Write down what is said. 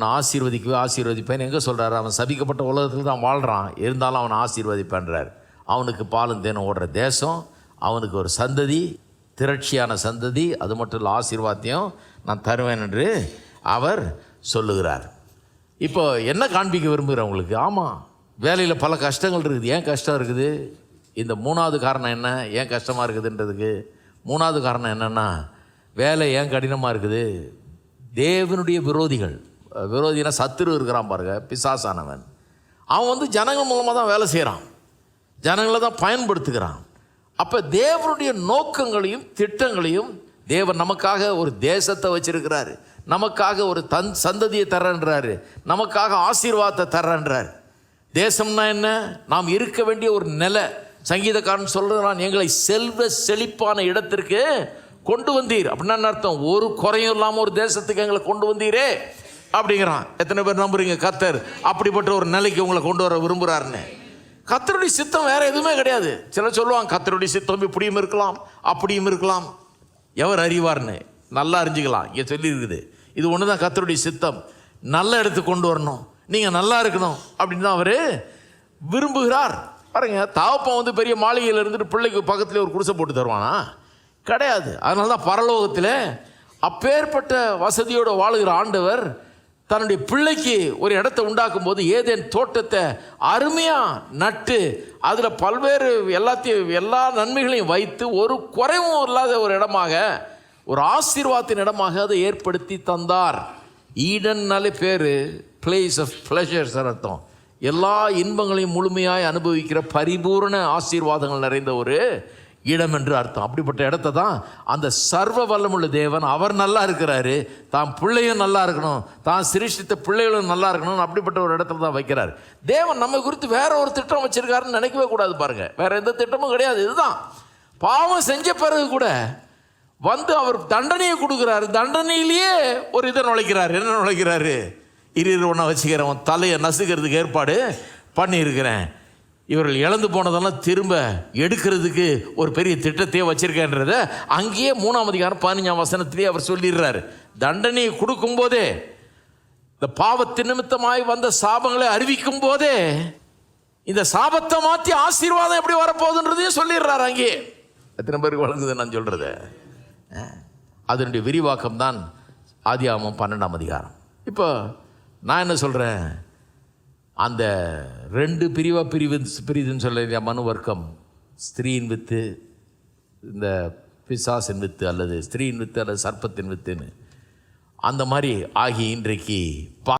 நான் ஆசீர்வதிக்கவே ஆசீர்வதிப்பேன். எங்கே சொல்கிறாரு அவன் சபிக்கப்பட்ட உலகத்தில் தான் வாழ்கிறான் இருந்தாலும் அவனை ஆசீர்வதிப்பேன்றார். அவனுக்கு பாலும் தேனும் ஓடுற தேசம் அவனுக்கு ஒரு சந்ததி திரட்சியான சந்ததி அது மட்டும் இல்லை ஆசீர்வாதத்தையும் நான் தருவேன் என்று அவர் சொல்லுகிறார். இப்போ என்ன காண்பிக்க விரும்புகிறேன் உங்களுக்கு? ஆமாம் வேலையில் பல கஷ்டங்கள் இருக்குது. ஏன் கஷ்டம் இருக்குது? இந்த மூணாவது காரணம் என்ன? ஏன் கஷ்டமாக இருக்குதுன்றதுக்கு. மூணாவது காரணம் என்னென்னா வேலை ஏன் கடினமாக இருக்குது? தேவனுடைய விரோதிகள். விரோதினா சத்துரு இருக்கிறான் பாருங்க பிசாசானவன். அவன் வந்து ஜனங்கள் மூலமாக தான் வேலை செய்கிறான் ஜனங்களை தான் பயன்படுத்துகிறான். அப்போ தேவனுடைய நோக்கங்களையும் திட்டங்களையும் தேவன் நமக்காக ஒரு தேசத்தை வச்சிருக்கிறாரு. நமக்காக ஒரு தன் சந்ததியை தரன்றாரு நமக்காக ஆசீர்வாதத்தை தரன்றார் தேசம்னா என்ன? நாம் இருக்க வேண்டிய ஒரு நிலை. சங்கீதக்காரன் சொல்கிறான் எங்களை செல்வ செழிப்பான இடத்திற்கு கொண்டு வந்தீர். அப்படின்னா என்ன அர்த்தம்? ஒரு குறையும் இல்லாமல் ஒரு தேசத்துக்கு எங்களை கொண்டு வந்தீரே. அப்படிங்கிறான். எத்தனை பேர் நம்புறீங்க? கத்தர் அப்படிப்பட்ட ஒரு நிலைக்கு உங்களை கொண்டு வர விரும்புகிறாருன்னு கத்தருடைய சித்தம் வேற எதுவுமே கிடையாது. சிலர் சொல்லுவாங்க கத்தருடைய சித்தம் இப்படியும் இருக்கலாம் அப்படியும் இருக்கலாம். எவர் அறிவார்னு? நல்லா அறிஞ்சுக்கலாம். இங்கே சொல்லியிருக்குது. இது ஒன்று தான் கத்தருடைய சித்தம். நல்ல இடத்துக்கு கொண்டு வரணும். நீங்கள் நல்லா இருக்கணும் அப்படின்னு தான் அவர் விரும்புகிறார். பாருங்க தாவப்பம் வந்து பெரிய மாளிகையில் இருந்துட்டு பிள்ளைக்கு பக்கத்தில் ஒரு குடிசை போட்டு தருவானா? கிடையாது. அதனால தான் பரலோகத்தில் அப்பேற்பட்ட வசதியோடு வாழுகிற ஆண்டவர் தன்னுடைய பிள்ளைக்கு ஒரு இடத்த உண்டாக்கும் போது ஏதேன் தோட்டத்தை அருமையாக நட்டு அதில் பல்வேறு எல்லாத்தையும் எல்லா நன்மைகளையும் வைத்து ஒரு குறைவும் இல்லாத ஒரு இடமாக ஒரு ஆசீர்வாதத்தின் இடமாக அதை ஏற்படுத்தி தந்தார். ஈடன்னாலே பேர் பிளேஸ் ஆஃப் பிளஷர்ஸ் அர்த்தம். எல்லா இன்பங்களையும் முழுமையாய் அனுபவிக்கிற பரிபூரண ஆசீர்வாதங்கள் நிறைந்த ஒரு இடம் என்று அர்த்தம். அப்படிப்பட்ட இடத்த தான் அந்த சர்வ வல்லமுள்ள தேவன். அவர் நல்லா இருக்கிறாரு. தான் பிள்ளையும் நல்லா இருக்கணும். தான் சிருஷ்டித்த பிள்ளைகளும் நல்லா இருக்கணும் அப்படிப்பட்ட ஒரு இடத்துல தான் வைக்கிறார். தேவன் நம்ம குறித்து வேற ஒரு திட்டம் வச்சிருக்காருன்னு நினைக்கவே கூடாது பாருங்க. வேற எந்த திட்டமும் கிடையாது. இதுதான். பாவம் செஞ்ச பிறகு கூட வந்து அவர் தண்டனையை கொடுக்குறாரு. தண்டனையிலேயே ஒரு இதை நுழைக்கிறார். என்ன நுழைக்கிறாரு? இரு இரு ஒன்றா வச்சுக்கிறவன் தலையை நசுக்கிறதுக்கு ஏற்பாடு பண்ணியிருக்கிறேன். இவர்கள் இழந்து போனதெல்லாம் திரும்ப எடுக்கிறதுக்கு ஒரு பெரிய திட்டத்தையே வச்சிருக்கேன்றத அங்கேயே மூணாம் அதிகாரம் பதினஞ்சாம் வசனத்திலேயே அவர் சொல்லிடுறாரு. தண்டனையை கொடுக்கும்போதே இந்த பாவத்து நிமித்தமாய் வந்த சாபங்களை அறிவிக்கும் போதே இந்த சாபத்தை மாற்றி ஆசீர்வாதம் எப்படி வரப்போகுதுன்றதையும் சொல்லிடுறாரு அங்கேயே. எத்தனை பேருக்கு வழங்குது நான் சொல்கிறது அதனுடைய விரிவாக்கம் தான் ஆதியாகமம் பன்னெண்டாம் அதிகாரம். இப்போ நான் என்ன சொல்கிறேன் அந்த ரெண்டு பிரிவா பிரிவு பிரிதுன்னு சொல்ல இல்லையா மனு வர்க்கம் ஸ்திரீயின் வித்து இந்த பிசாசின் வித்து அல்லது ஸ்திரீயின் வித்து அல்லது சர்ப்பத்தின் வித்துன்னு அந்த மாதிரி ஆகி இன்றைக்கு பா